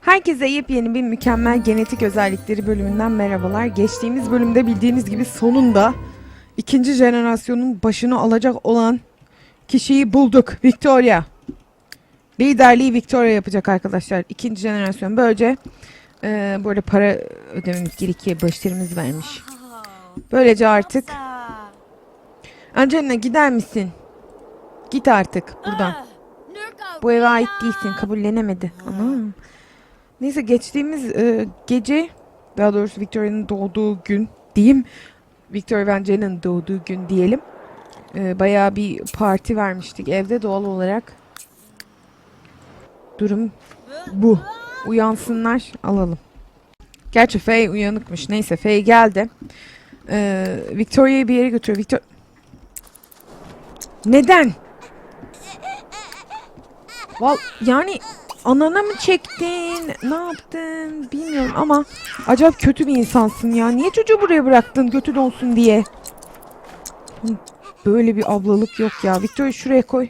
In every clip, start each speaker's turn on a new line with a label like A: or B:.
A: Herkese yepyeni bir mükemmel genetik özellikleri bölümünden merhabalar. Geçtiğimiz bölümde bildiğiniz gibi sonunda ikinci jenerasyonun başını alacak olan kişiyi bulduk. Victoria. Liderliği Victoria yapacak arkadaşlar. İkinci jenerasyon. Böylece e, böyle para ödememiz gerekiyor. Başlarımız vermiş. Böylece artık Angelina gider misin? Git artık buradan. Bu eve ait değilsin. Kabullenemedi. Anam. Neyse geçtiğimiz e, gece daha doğrusu Victoria'nın doğduğu gün diyeyim. Victoria ve Angelina'nın doğduğu gün diyelim. E, bayağı bir parti vermiştik evde doğal olarak. Durum bu. Uyansınlar alalım. Gerçi Faye uyanıkmış. Neyse Faye geldi. E, Victoria'yı bir yere götürüyor. Victor... Neden? Val yani anana mı çektin? Ne yaptın? Bilmiyorum ama acayip kötü bir insansın ya. Niye çocuğu buraya bıraktın götü donsun diye? Böyle bir ablalık yok ya. Victoria şuraya koy.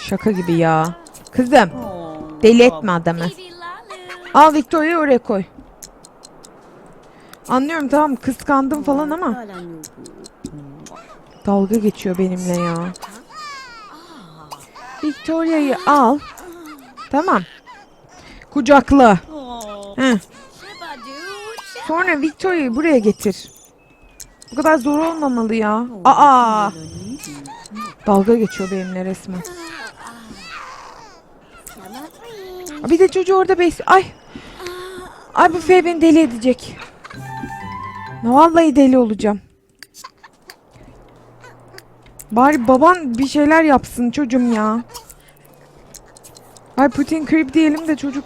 A: Şaka gibi ya. Kızım deli etme adamı. Al Victoria'yı oraya koy. Anlıyorum tamam kıskandım falan ama dalga geçiyor benimle ya. Victoria'yı al. Tamam. Kucakla. Heh. Sonra Victoria'yı buraya getir. Bu kadar zor olmamalı ya. Aa! Dalga geçiyor benimle resmen. Bir de çocuğu orada bes... Ay! Ay bu F beni deli edecek. Vallahi deli olacağım. Bari baban bir şeyler yapsın çocuğum ya. Ay Putin creep diyelim de çocuk...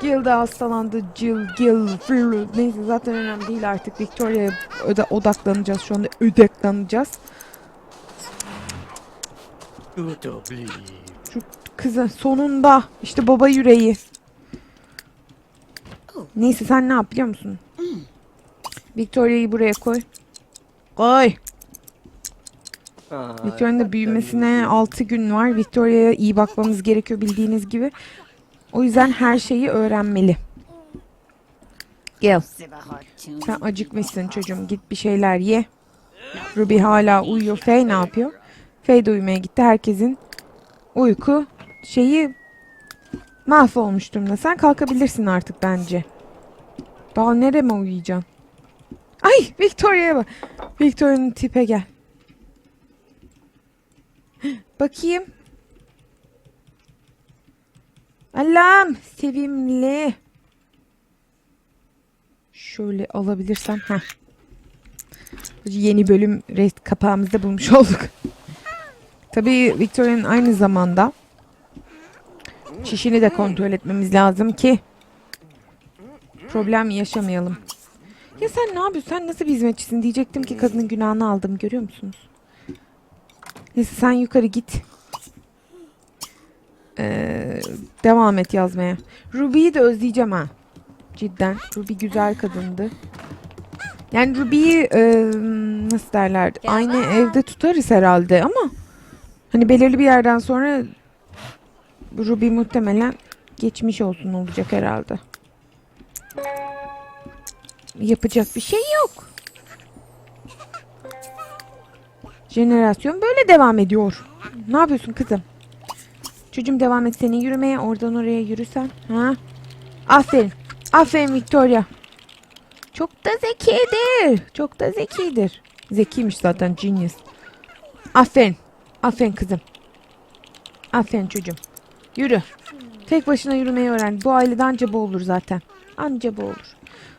A: Gil de hastalandı. Jill, Gil, Phil. Neyse zaten önemli değil artık. Victoria'ya odaklanacağız. Şu anda odaklanacağız. Kızı sonunda işte baba yüreği. Neyse sen ne yap biliyor musun? Victoria'yı buraya koy. Koy. Victoria'nın da büyümesine 6 gün var. Victoria'ya iyi bakmamız gerekiyor bildiğiniz gibi. O yüzden her şeyi öğrenmeli. Gel. Sen acıkmışsın çocuğum. Git bir şeyler ye. Ruby hala uyuyor. Faye ne yapıyor? Faye de uyumaya gitti. Herkesin uyku şeyi mahvolmuş durumda. Sen kalkabilirsin artık bence. Daha nereme uyuyacaksın? Ay Victoria'ya bak. Victoria'nın tipe gel. Bakayım. Allah'ım sevimli. Şöyle alabilirsem. Heh. Yeni bölüm rest kapağımızda bulmuş olduk. Tabii Victoria'nın aynı zamanda çişini de kontrol etmemiz lazım ki problem yaşamayalım. Ya sen ne yapıyorsun? Sen nasıl bir hizmetçisin? Diyecektim ki kadının günahını aldım. Görüyor musunuz? Neyse sen yukarı git. Ee, devam et yazmaya. Ruby'yi de özleyeceğim ha. Cidden. Ruby güzel kadındı. Yani Ruby'yi e, nasıl derler? Aynı evde tutarız herhalde ama hani belirli bir yerden sonra Ruby muhtemelen geçmiş olsun olacak herhalde. Yapacak bir şey yok. Jenerasyon böyle devam ediyor. Ne yapıyorsun kızım? Çocuğum devam et senin yürümeye. Oradan oraya yürüsen. Ha? Aferin. Aferin Victoria. Çok da zekidir. Çok da zekidir. Zekiymiş zaten genius. Aferin. Aferin kızım. Aferin çocuğum. Yürü. Tek başına yürümeyi öğren. Bu ailede anca bu olur zaten. Anca bu olur.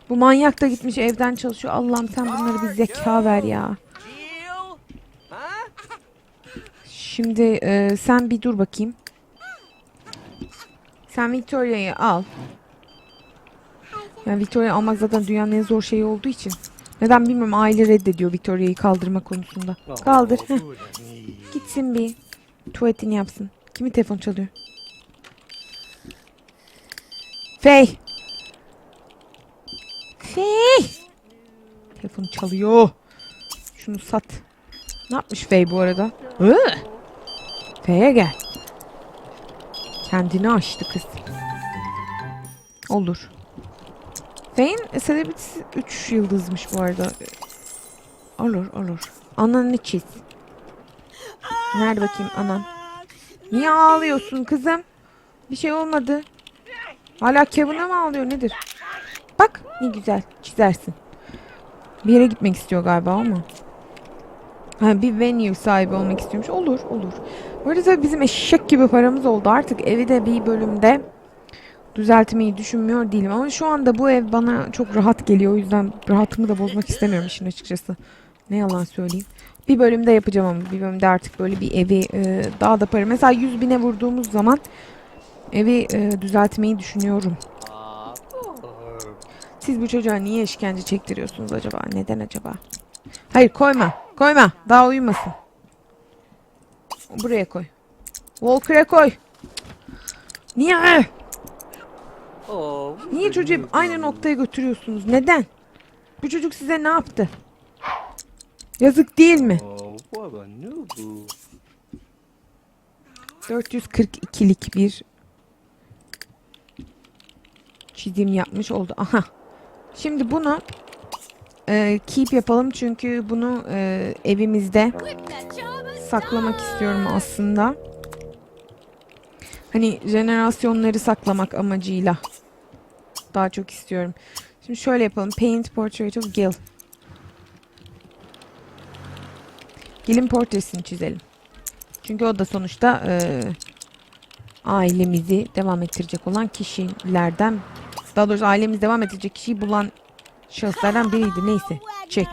A: Bu manyak da gitmiş evden çalışıyor. Allah'ım sen bunlara bir zeka ver ya. Şimdi e, sen bir dur bakayım. Sen Victoria'yı al. Yani Victoria almak zaten dünyanın en zor şeyi olduğu için. Neden bilmiyorum aile reddediyor Victoria'yı kaldırma konusunda. Kaldır. Gitsin bir tuvaletini yapsın. Kimi telefon çalıyor? Faye. Faye. Telefon çalıyor. Şunu sat. Ne yapmış Fey bu arada? Fey'e gel. Kendini açtı kız. Olur. Fey'in celebrity'si 3 yıldızmış bu arada. Olur olur. Ananı çiz. Nerede bakayım anan? Niye ağlıyorsun kızım? Bir şey olmadı. Hala Kevin'e mi ağlıyor nedir? Bak ne güzel çizersin. Bir yere gitmek istiyor galiba ama. Ha, bir venue sahibi olmak istiyormuş. Olur olur. Bu arada bizim eşek gibi paramız oldu. Artık evi de bir bölümde düzeltmeyi düşünmüyor değilim. Ama şu anda bu ev bana çok rahat geliyor. O yüzden rahatımı da bozmak istemiyorum işin açıkçası. Ne yalan söyleyeyim. Bir bölümde yapacağım ama bir bölümde artık böyle bir evi e, daha da para. Mesela 100 bine vurduğumuz zaman evi e, düzeltmeyi düşünüyorum. Siz bu çocuğa niye işkence çektiriyorsunuz acaba? Neden acaba? Hayır koyma. Koyma. Daha uyumasın. Buraya koy. Walker'a koy. Niye? Niye çocuğu hep aynı noktaya götürüyorsunuz? Neden? Bu çocuk size ne yaptı? Yazık değil mi?
B: Oh, what a noob.
A: 442'lik bir çizim yapmış oldu. Aha. Şimdi bunu e, keep yapalım çünkü bunu e, evimizde saklamak istiyorum aslında. Hani jenerasyonları saklamak amacıyla daha çok istiyorum. Şimdi şöyle yapalım. Paint portrait of Gil. Gil'in portresini çizelim. Çünkü o da sonuçta e, ailemizi devam ettirecek olan kişilerden daha doğrusu ailemizi devam ettirecek kişiyi bulan şahıslardan biriydi. Neyse. Çek.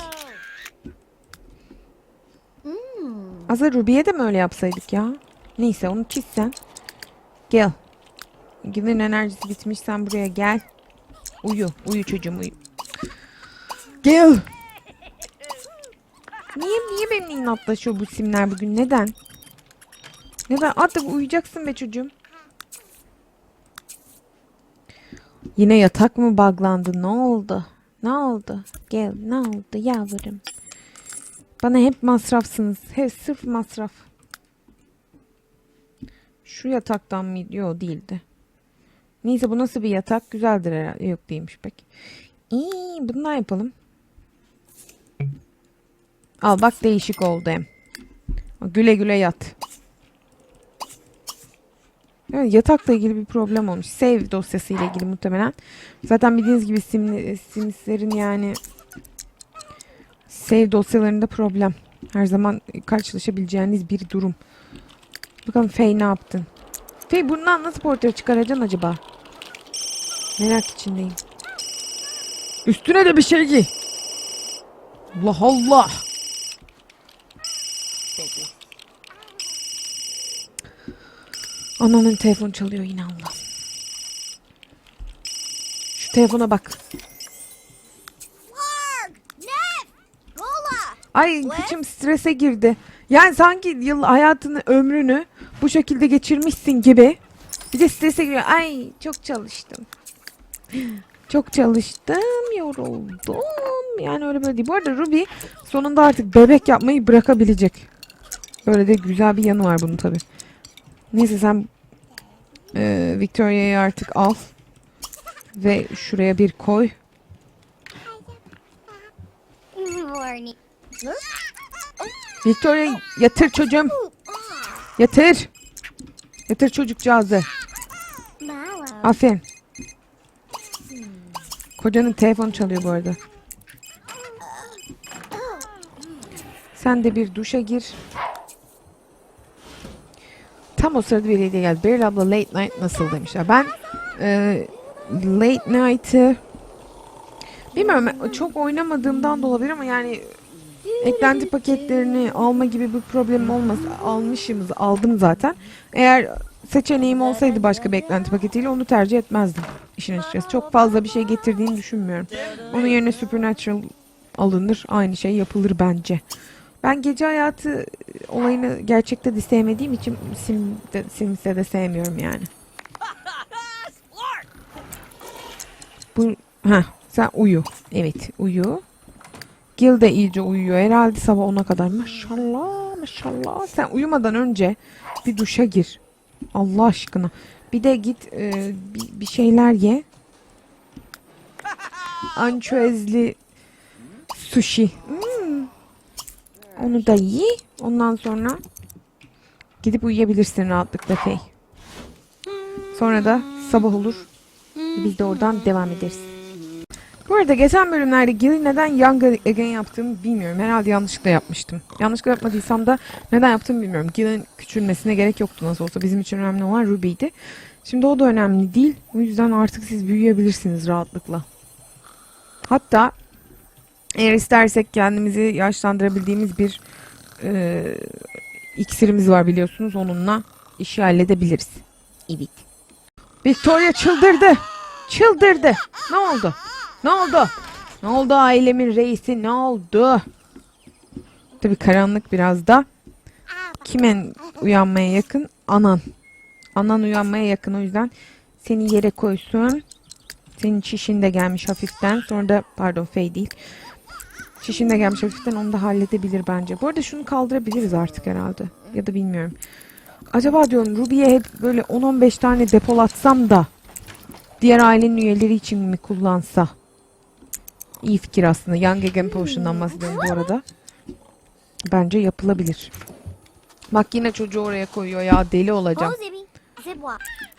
A: Aslında Ruby'ye de mi öyle yapsaydık ya? Neyse onu çizsen. Gel. Gil'in enerjisi bitmiş. Sen buraya gel. Uyu. Uyu çocuğum uyu. Gel. Niye niye benimle inatlaşıyor bu simler bugün? Neden? Neden? Artık uyuyacaksın be çocuğum. Yine yatak mı buglandı? Ne oldu? Ne oldu? Gel ne oldu yavrum? Bana hep masrafsınız. Hep sırf masraf. Şu yataktan mı? Yok değildi. Neyse bu nasıl bir yatak? Güzeldir herhalde. Yok değilmiş pek. İyi bundan yapalım. Al bak değişik oldu hem. Güle güle yat. Evet, yatakla ilgili bir problem olmuş. Save dosyası ile ilgili muhtemelen. Zaten bildiğiniz gibi sim, Sims'lerin yani save dosyalarında problem. Her zaman karşılaşabileceğiniz bir durum. Bakalım Faye ne yaptın? Faye bundan nasıl portre çıkaracaksın acaba? Merak içindeyim. Üstüne de bir şey giy. Allah Allah. Ananın telefonu çalıyor yine Allah. Şu telefona bak. Ay içim strese girdi. Yani sanki yıl hayatını ömrünü bu şekilde geçirmişsin gibi. Bir de strese giriyor. Ay çok çalıştım. Çok çalıştım, yoruldum. Yani öyle böyle değil. Bu arada Ruby sonunda artık bebek yapmayı bırakabilecek. Böyle de güzel bir yanı var bunun tabi. Neyse sen e, Victoria'yı artık al. Ve şuraya bir koy. Victoria yatır çocuğum. Yatır. Yatır çocukcağızı. Aferin. Kocanın telefonu çalıyor bu arada. Sen de bir duşa gir. Tam o sırada bir hediye geldi. Beryl abla late night nasıl demişler. Ben e, late night'ı bilmiyorum çok oynamadığımdan da olabilir ama yani eklenti paketlerini alma gibi bir problemim olmaz. Almışımız aldım zaten. Eğer seçeneğim olsaydı başka bir eklenti paketiyle onu tercih etmezdim. İşin açıkçası. Çok fazla bir şey getirdiğini düşünmüyorum. Onun yerine Supernatural alınır. Aynı şey yapılır bence. Ben gece hayatı olayını gerçekte de sevmediğim için Sim'de, Sims'e de sevmiyorum yani. Bu ha sen uyu. Evet uyu. Gil de iyice uyuyor. Herhalde sabah 10'a kadar. Maşallah maşallah. Sen uyumadan önce bir duşa gir. Allah aşkına. Bir de git e, bir, bir şeyler ye. Ançüezli sushi. Hmm. Onu da ye. Ondan sonra gidip uyuyabilirsin rahatlıkla Fey. Sonra da sabah olur. Biz de oradan devam ederiz. Bu arada geçen bölümlerde Gil'i neden Young Again yaptığımı bilmiyorum. Herhalde yanlışlıkla yapmıştım. Yanlışlıkla yapmadıysam da neden yaptığımı bilmiyorum. Gil'in küçülmesine gerek yoktu nasıl olsa. Bizim için önemli olan Ruby'ydi. Şimdi o da önemli değil. O yüzden artık siz büyüyebilirsiniz rahatlıkla. Hatta eğer istersek kendimizi yaşlandırabildiğimiz bir e, iksirimiz var biliyorsunuz. Onunla işi halledebiliriz. Evet. Victoria çıldırdı. Çıldırdı. Ne oldu? Ne oldu? Ne oldu ailemin reisi? Ne oldu? Tabii karanlık biraz da. Kimin uyanmaya yakın? Anan. Anan uyanmaya yakın o yüzden seni yere koysun. Senin çişin de gelmiş hafiften. Sonra da pardon fey değil. Çişin de gelmiş hafiften onu da halledebilir bence. Bu arada şunu kaldırabiliriz artık herhalde. Ya da bilmiyorum. Acaba diyorum Ruby'ye hep böyle 10-15 tane depolatsam da diğer ailenin üyeleri için mi kullansa? İyi fikir aslında. Young Again Potion'dan bahsediyorum bu arada. Bence yapılabilir. Bak yine çocuğu oraya koyuyor ya deli olacağım.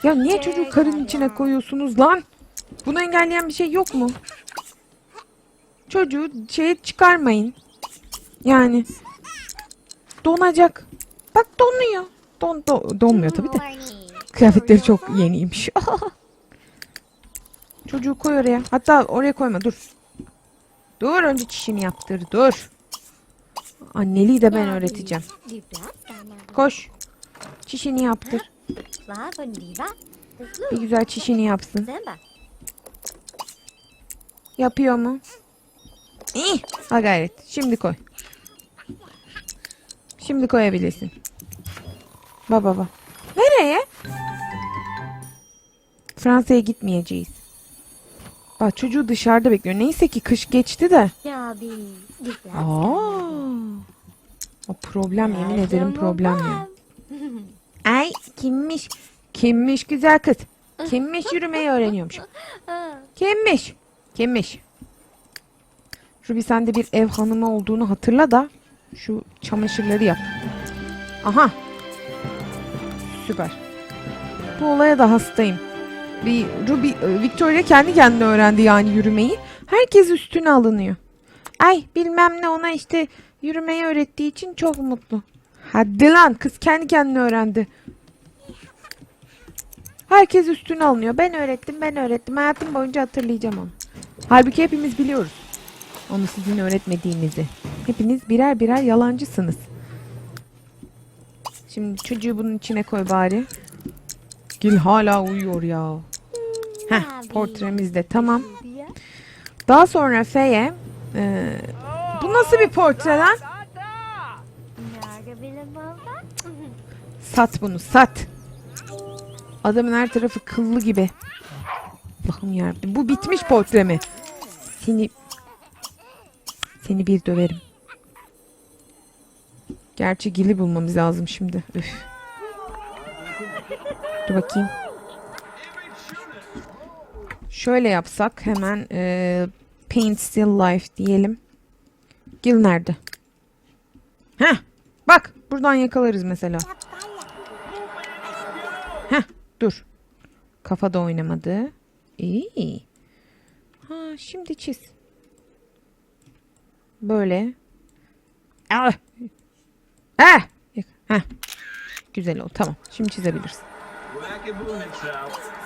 A: Ya niye çocuğu karın içine koyuyorsunuz lan? Bunu engelleyen bir şey yok mu? Çocuğu şeye çıkarmayın. Yani donacak. Bak donuyor. Don, do- donmuyor tabii de. Kıyafetleri çok yeniymiş. Çocuğu koy oraya. Hatta oraya koyma dur. Dur önce çişini yaptır dur. Anneliği de ben öğreteceğim. Koş. Çişini yaptır. Bir güzel çişini yapsın. Yapıyor mu? İyi. Ha gayret. Şimdi koy. Şimdi koyabilirsin. Baba baba. Nereye? Fransa'ya gitmeyeceğiz. Bak çocuğu dışarıda bekliyor. Neyse ki kış geçti de. Aa. O problem yemin ederim problem ya. Ay kimmiş? Kimmiş güzel kız? Kimmiş yürümeyi öğreniyormuş. Kimmiş? Kimmiş? Ruby sen de bir ev hanımı olduğunu hatırla da şu çamaşırları yap. Aha. Süper. Bu olaya da hastayım. Bir Ruby, e, Victoria kendi kendine öğrendi yani yürümeyi. Herkes üstüne alınıyor. Ay bilmem ne ona işte yürümeyi öğrettiği için çok mutlu. Hadi lan kız kendi kendine öğrendi. Herkes üstüne alınıyor. Ben öğrettim, ben öğrettim. Hayatım boyunca hatırlayacağım onu. Halbuki hepimiz biliyoruz. Onu sizin öğretmediğinizi. Hepiniz birer birer yalancısınız. Şimdi çocuğu bunun içine koy bari. Gil hala uyuyor ya. Heh, portremiz de tamam. Daha sonra Feye e, bu nasıl bir portre lan? Sat bunu sat. Adamın her tarafı kıllı gibi. Allah'ım yarabbim. Bu bitmiş portre mi? Seni seni bir döverim. Gerçi Gil'i bulmamız lazım şimdi. Üf. Dur bakayım. Şöyle yapsak hemen e, Paint Still Life diyelim. Gil nerede? Heh. Bak buradan yakalarız mesela. Heh dur. Kafada oynamadı. İyi. Ha şimdi çiz. Böyle. Ah. Ah. Heh. Güzel oldu. Tamam. Şimdi çizebiliriz.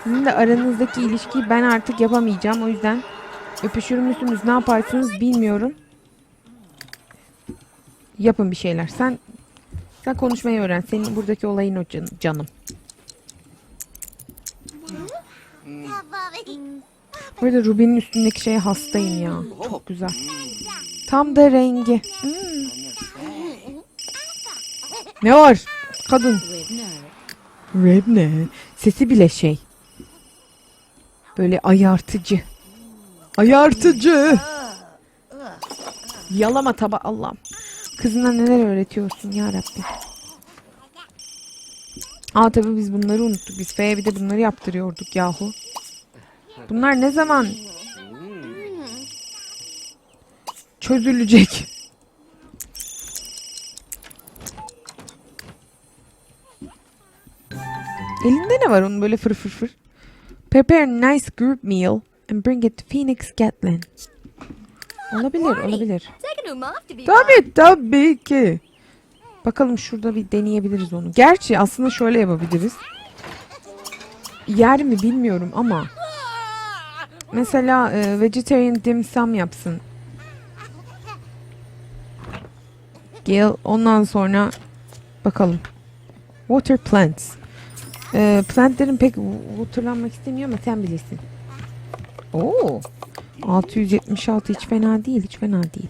A: Sizin de aranızdaki ilişkiyi ben artık yapamayacağım. O yüzden öpüşür müsünüz ne yaparsınız bilmiyorum. Yapın bir şeyler. Sen sen konuşmayı öğren. Senin buradaki olayın o can- canım. Bu arada Ruby'nin üstündeki şeye hastayım ya. Çok güzel. Tam da rengi. Hmm. Ne var? Kadın. Red ne? Sesi bile şey. Böyle ayartıcı. Ayartıcı. Yalama taba Allah'ım. Kızına neler öğretiyorsun ya Rabbi. Aa tabii biz bunları unuttuk. Biz Fe'ye bir de bunları yaptırıyorduk yahu. Bunlar ne zaman çözülecek? Elinde ne var onun böyle fır fır fır? Prepare a nice group meal and bring it to Phoenix Gatlin. Olabilir, olabilir. Tabii tabii ki. Bakalım şurada bir deneyebiliriz onu. Gerçi aslında şöyle yapabiliriz. Yer mi bilmiyorum ama. Mesela e, vegetarian dim sum yapsın. Gel ondan sonra bakalım. Water plants. E, plantlerin pek waterlanmak istemiyor ama sen bilirsin. Oo. 676 hiç fena değil, hiç fena değil.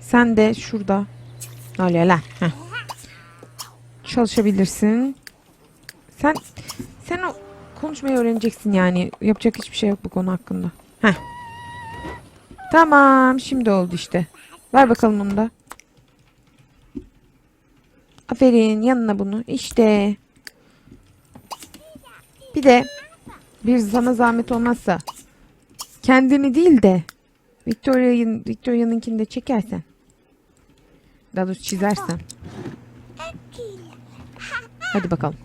A: Sen de şurada. Öyle. Heh. Çalışabilirsin. Sen sen o konuşmayı öğreneceksin yani. Yapacak hiçbir şey yok bu konu hakkında. Heh. Tamam, şimdi oldu işte. Ver bakalım onu da. Aferin, yanına bunu. İşte. Bir de bir sana zahmet olmazsa kendini değil de Victoria'nın Victoria'nınkini de çekersen. Daha doğrusu çizersen. Hadi bakalım.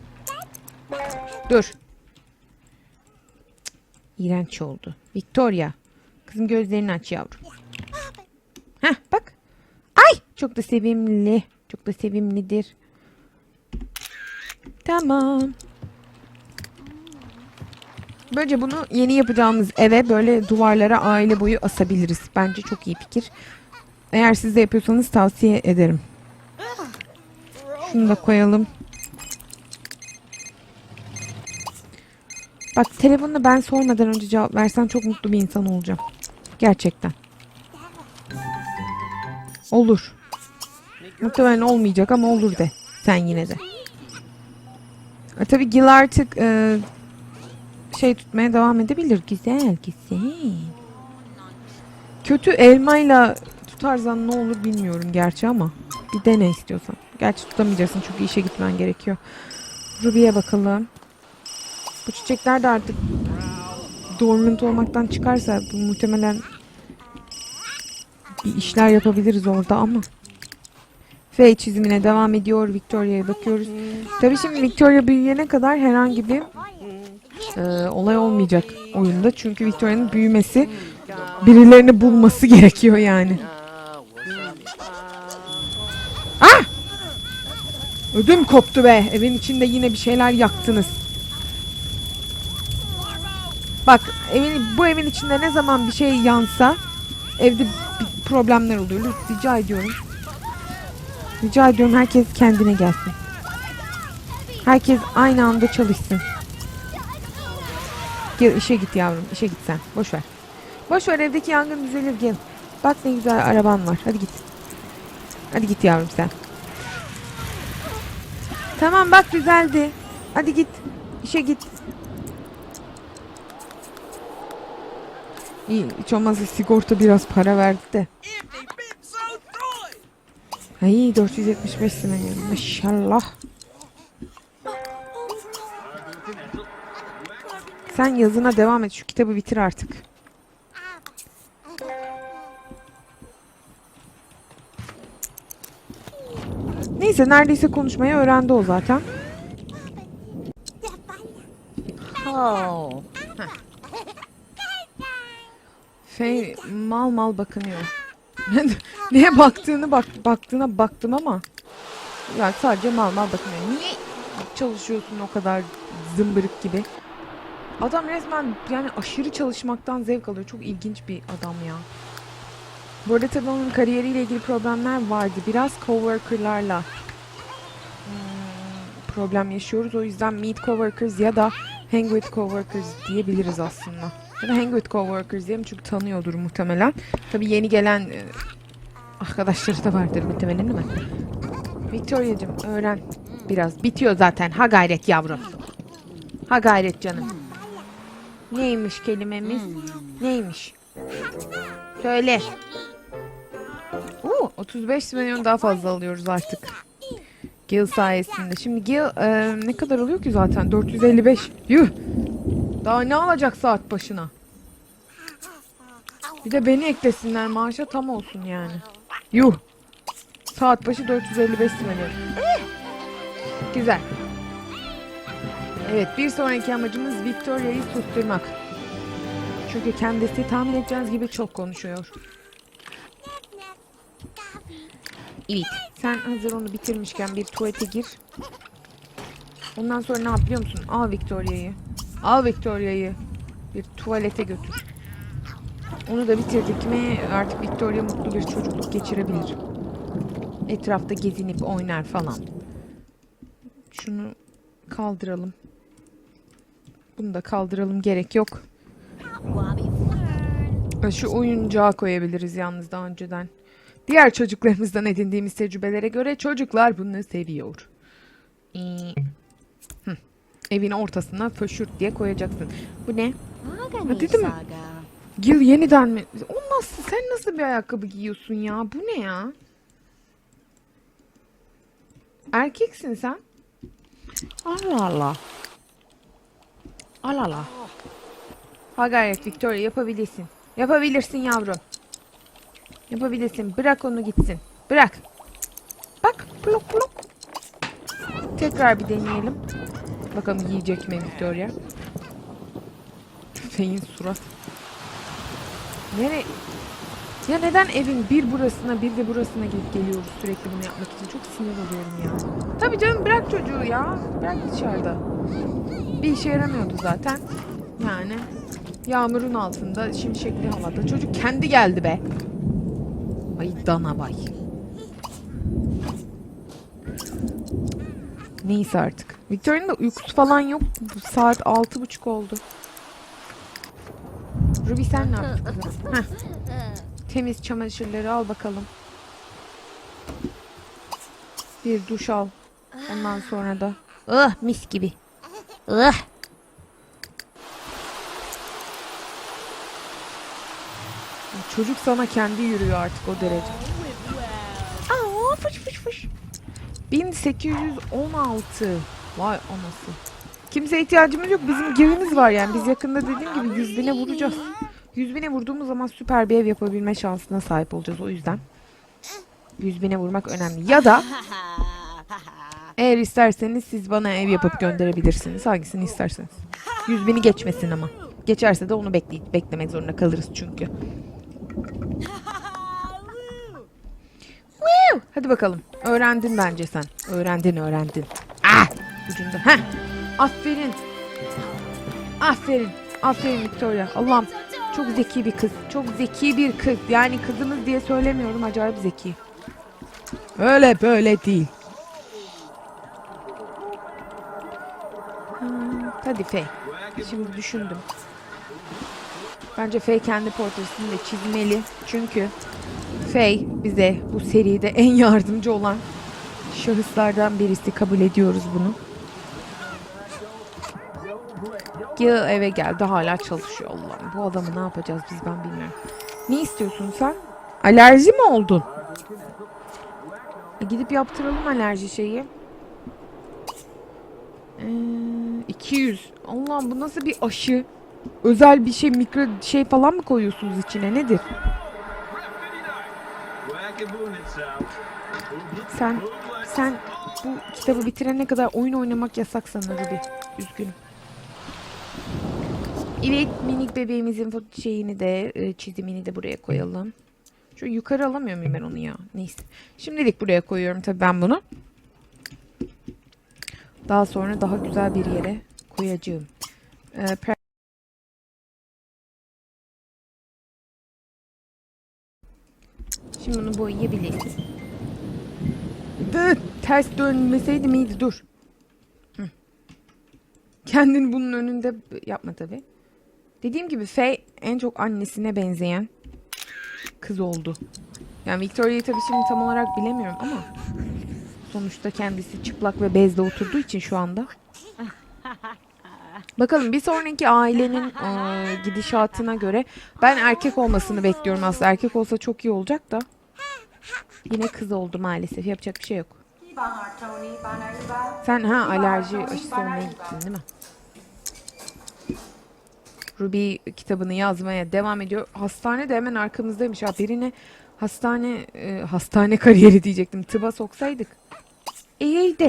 A: Dur. İğrenç oldu. Victoria. Kızım gözlerini aç yavrum. Heh bak. Ay çok da sevimli. Çok da sevimlidir. Tamam. Böylece bunu yeni yapacağımız eve böyle duvarlara aile boyu asabiliriz. Bence çok iyi fikir. Eğer siz de yapıyorsanız tavsiye ederim. Şunu da koyalım. Bak telefonla ben sormadan önce cevap versen çok mutlu bir insan olacağım. Gerçekten. Olur. Muhtemelen olmayacak ama olur de. Sen yine de. E, tabii Gil artık e, şey tutmaya devam edebilir. Güzel, güzel. Kötü elmayla tutarsan ne olur bilmiyorum gerçi ama. Bir dene istiyorsan. Gerçi tutamayacaksın çünkü işe gitmen gerekiyor. Ruby'ye bakalım. Bu çiçekler de artık dormant olmaktan çıkarsa bu muhtemelen bir işler yapabiliriz orada ama. Faye çizimine devam ediyor. Victoria'ya bakıyoruz. Tabii şimdi Victoria büyüyene kadar herhangi bir e, olay olmayacak oyunda. Çünkü Victoria'nın büyümesi birilerini bulması gerekiyor yani. Ah! Ödüm koptu be. Evin içinde yine bir şeyler yaktınız. Bak evin, bu evin içinde ne zaman bir şey yansa evde problemler oluyor. Rica ediyorum. Rica ediyorum herkes kendine gelsin. Herkes aynı anda çalışsın. Gel işe git yavrum. işe git sen. Boş ver. Boş ver evdeki yangın düzelir gel. Bak ne güzel araban var. Hadi git. Hadi git yavrum sen. Tamam bak güzeldi. Hadi git. İşe git. İyi hiç olmazsa sigorta biraz para verdi de. Ay 475 lira yani. Maşallah. Sen yazına devam et. Şu kitabı bitir artık. Neyse neredeyse konuşmayı öğrendi o zaten. Oh. Fey mal mal bakınıyor. Neye baktığını bak baktığına baktım ama yani sadece mal mal bakınıyor. Niye çalışıyorsun o kadar zımbırık gibi? Adam resmen yani aşırı çalışmaktan zevk alıyor. Çok ilginç bir adam ya. Bu arada tabii onun kariyeriyle ilgili problemler vardı. Biraz coworkerlarla hmm, problem yaşıyoruz. O yüzden meet coworkers ya da hang with coworkers diyebiliriz aslında. Ya da hang with coworkers diyelim çünkü tanıyordur muhtemelen. Tabii yeni gelen e, arkadaşları da vardır muhtemelen değil mi? Victoria'cığım öğren biraz. Bitiyor zaten. Ha gayret yavrum. Ha gayret canım. Neymiş kelimemiz? Neymiş? Söyle. 35 milyon daha fazla alıyoruz artık. Gil sayesinde. Şimdi Gil e, ne kadar alıyor ki zaten? 455. Yuh. Daha ne alacak saat başına? Bir de beni eklesinler maaşa tam olsun yani. Yuh. Saat başı 455 milyon. Eh. Güzel. Evet bir sonraki amacımız Victoria'yı susturmak. Çünkü kendisi tahmin edeceğiniz gibi çok konuşuyor. Evet. Sen hazır onu bitirmişken bir tuvalete gir. Ondan sonra ne yap biliyor musun? Al Victoria'yı. Al Victoria'yı. Bir tuvalete götür. Onu da bitirdik mi artık Victoria mutlu bir çocukluk geçirebilir. Etrafta gezinip oynar falan. Şunu kaldıralım. Bunu da kaldıralım gerek yok. Şu oyuncağı koyabiliriz yalnız daha önceden. Diğer çocuklarımızdan edindiğimiz tecrübelere göre çocuklar bunu seviyor. Ee. Evin ortasına föşürt diye koyacaksın. Bu ne?
C: Agani
A: dedim. Gil yeniden mi? O nasıl? Sen nasıl bir ayakkabı giyiyorsun ya? Bu ne ya? Erkeksin sen. Allah Allah. Allah Allah. Ha gayret Victoria yapabilirsin. Yapabilirsin yavrum. Yapabilirsin. Bırak onu gitsin. Bırak. Bak blok blok. Tekrar bir deneyelim. Bakalım yiyecek mi Victoria. Feyin surat. Nere? Ya neden evin bir burasına bir de burasına gidip geliyoruz sürekli bunu yapmak için? Çok sinir oluyorum ya. Tabii canım bırak çocuğu ya. Bırak dışarıda. Bir işe yaramıyordu zaten. Yani yağmurun altında şimşekli havada. Çocuk kendi geldi be. Ay dana bay. Neyse artık. Victoria'nın da uykusu falan yok. Saat altı buçuk oldu. Ruby sen ne yaptın kızım? Heh. Temiz çamaşırları al bakalım. Bir duş al. Ondan sonra da. Ah mis gibi. Ah. Çocuk sana kendi yürüyor artık o derece. Aa fış fış fış. 1816. Vay anası. Kimseye ihtiyacımız yok. Bizim girimiz var yani. Biz yakında dediğim gibi 100 bine vuracağız. 100 bine vurduğumuz zaman süper bir ev yapabilme şansına sahip olacağız o yüzden. 100 bine vurmak önemli. Ya da eğer isterseniz siz bana ev yapıp gönderebilirsiniz. Hangisini isterseniz. 100 bini geçmesin ama. Geçerse de onu bekleyip beklemek zorunda kalırız çünkü. Hadi bakalım. Öğrendin bence sen. Öğrendin öğrendin. Ah! Ucunda. Heh. Aferin. Aferin. Aferin Victoria. Allah'ım çok zeki bir kız. Çok zeki bir kız. Yani kızımız diye söylemiyorum. Acayip zeki. Öyle böyle değil. Hmm, hadi Faye. Şimdi düşündüm. Bence Faye kendi portresini de çizmeli. Çünkü Faye bize bu seride en yardımcı olan şahıslardan birisi. Kabul ediyoruz bunu. Gil eve geldi hala çalışıyor Allah'ım. Bu adamı ne yapacağız biz ben bilmiyorum. Ne istiyorsun sen? Alerji mi oldun? E, gidip yaptıralım alerji şeyi. Ee, 200. Allah'ım bu nasıl bir aşı? Özel bir şey mikro şey falan mı koyuyorsunuz içine nedir? Sen sen bu kitabı bitirene kadar oyun oynamak yasak sana Ruby. Üzgünüm. Evet minik bebeğimizin şeyini de e, çizimini de buraya koyalım. Şu yukarı alamıyor muyum ben onu ya? Neyse. Şimdilik buraya koyuyorum tabii ben bunu. Daha sonra daha güzel bir yere koyacağım. Ee, Şimdi bunu boyayabiliriz. Dı, ters dönmeseydi miydi? Dur. Hı. Kendini bunun önünde yapma tabii. Dediğim gibi Faye en çok annesine benzeyen kız oldu. Yani Victoria'yı tabii şimdi tam olarak bilemiyorum ama sonuçta kendisi çıplak ve bezde oturduğu için şu anda. Bakalım bir sonraki ailenin eee, gidişatına göre ben erkek olmasını bekliyorum aslında. Erkek olsa çok iyi olacak da. Yine kız oldu maalesef. Yapacak bir şey yok. Sen ha alerji aşısı olmaya gittin değil mi? Ruby kitabını yazmaya devam ediyor. Hastane de hemen arkamızdaymış. Ha birine hastane e, hastane kariyeri diyecektim. Tıba soksaydık. İyiydi.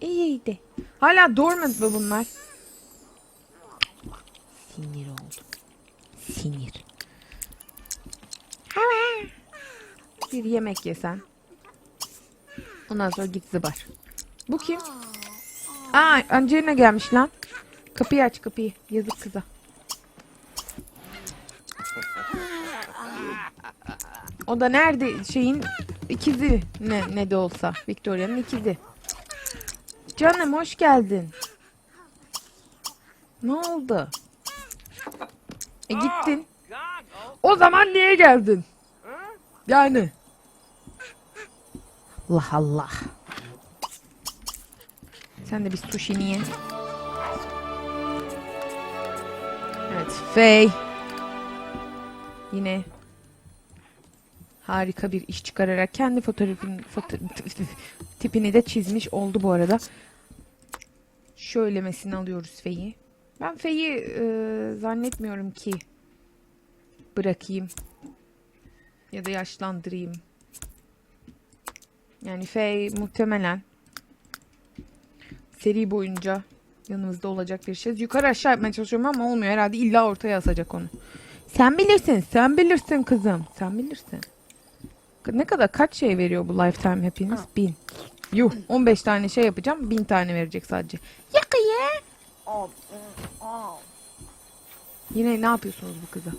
A: İyiydi. Hala dormant mı bunlar? Sinir oldum. Sinir. Bir yemek yesen. Ondan sonra git zıbar. Bu kim? Aa Angelina gelmiş lan. Kapıyı aç kapıyı. Yazık kıza. O da nerede şeyin ikizi ne ne de olsa Victoria'nın ikizi. Canım hoş geldin. Ne oldu? E gittin. O zaman niye geldin? Yani. Allah Allah. Sen de bir sushi niye? Evet, Faye. Yine harika bir iş çıkararak kendi fotoğrafın foto- tipini de çizmiş oldu bu arada. Şöylemesini alıyoruz Faye'i. Ben Faye'i e, zannetmiyorum ki bırakayım ya da yaşlandırayım. Yani Faye muhtemelen seri boyunca yanımızda olacak bir şey. Yukarı aşağı yapmaya çalışıyorum ama olmuyor. Herhalde illa ortaya asacak onu. Sen bilirsin. Sen bilirsin kızım. Sen bilirsin. Ne kadar kaç şey veriyor bu lifetime hepiniz? Bin. Yuh 15 tane şey yapacağım. Bin tane verecek sadece. Yakı ya. Yine ne yapıyorsunuz bu kıza?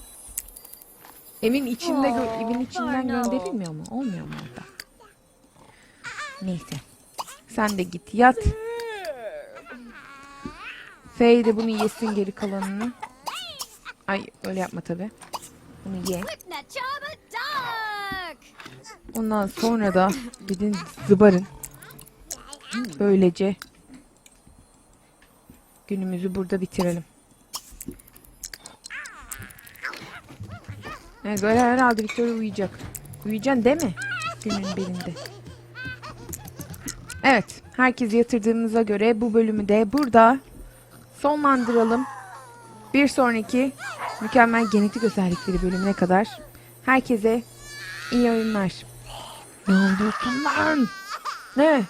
A: Evin içinde gö- evin içinden gönderilmiyor mu? Olmuyor mu orada? Neyse. Sen de git yat. Faye de bunu yesin geri kalanını. Ay öyle yapma tabi. Bunu ye. Ondan sonra da gidin zıbarın. Böylece günümüzü burada bitirelim. Evet, herhalde Victoria uyuyacak. Uyuyacaksın değil mi? Günün birinde. Evet. Herkesi yatırdığımıza göre bu bölümü de burada sonlandıralım. Bir sonraki mükemmel genetik özellikleri bölümüne kadar herkese iyi oyunlar. Ne oldu lan? Ne?